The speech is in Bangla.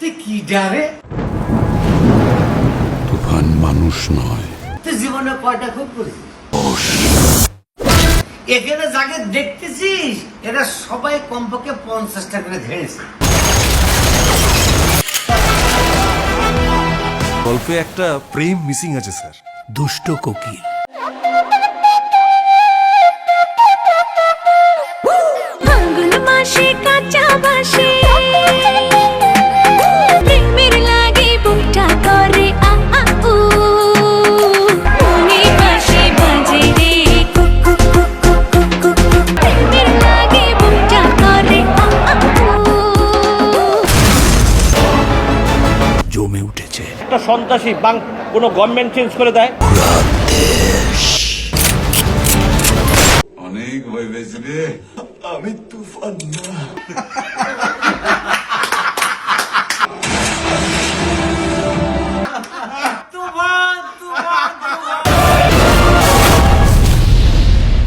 তুই কি ডারে তুফান মানুষ নয়। তুই জীবনে কয়টা খুব করেছিস? এখানে যাকে দেখতেছিস এরা সবাই কমপক্ষে পঞ্চাশটা করে ধরেছে। গল্পে একটা প্রেম মিসিং আছে স্যার। দুষ্ট কোকিল। ফাল্গুন মাসে একটা সন্ত্রাসী বাং কোনো গভর্নমেন্ট চেঞ্জ করে দেয়। অনেক ভয় পেয়েছি রে। আমি তুফান না।